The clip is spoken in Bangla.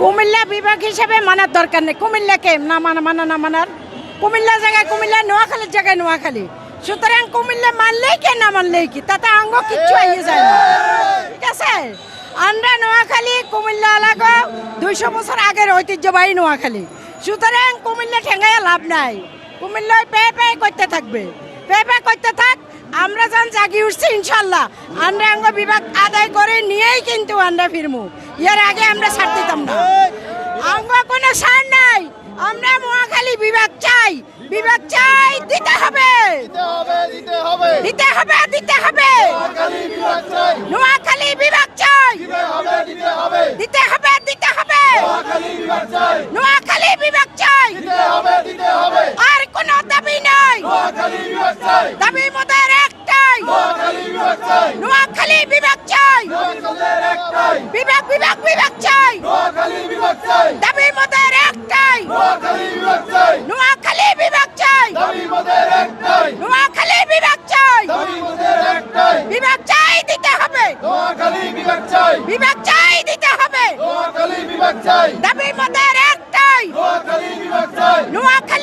কুমিল্লা বিভাগ হিসেবে মানার দরকার নেই। কুমিল্লাকে না মানা মানা, না মানার। কুমিল্লা জায়গায় কুমিল্লা, নোয়াখালীর জায়গায় নোয়াখালী। সুতরাং কুমিল্লা মানলেই কে, না মানলেই কি? তাতে আঙ্গ কিচ্ছু আইয়ে যায় না। ঠিক আছে? আমরা নোয়াখালী, কুমিল্লা এলাকা দুইশো বছর আগের ঐতিহ্যবাহী নোয়াখালী। সুতরাং কুমিল্লা ঠেঙ্গাইয়া লাভ নাই। কুমিল্লায় পেয়ে পেয়ে করতে থাকবে। পেয়ে করতে থাক আমরা যখন জাগি উঠছি ইনশাল্লাহ আমরা অঙ্গ বিভাগ আদায় করে নিয়েই কিন্তু আমরা ফিরমু। এর আগে আমরা ছাড় দিতাম না। অঙ্গ কোনো সার নাই। আমরা মহাখালী বিভাগ চাই। বিভাগ চাই দিতে হবে দিতে হবে। দিতে হবে দিতে হবে দিতে হবে নোয়াখালী বিভাগ চাই নোয়াখালী বিভাগ চাই দিতে হবে দিতে হবে দিতে হবে দিতে হবে নোয়াখালী বিভাগ চাই নোয়াখালী বিভাগ চাই দিতে হবে দিতে হবে আর কোনো দাবি নাই নোয়াখালী বিভাগ চাই দাবি মোদের একটাই নোয়াখালী বিভাগ চাই বিভাগ বিভাগ বিভাগ চাই দাবি মোদের একটাই নোয়াখালী বিভাগ চাই নোয়াখালী বিভাগ চাই বিভাগ চাই দিতে হবে বিভাগ চাই দিতে হবে দাবি মোদের একটাই নোয়াখালী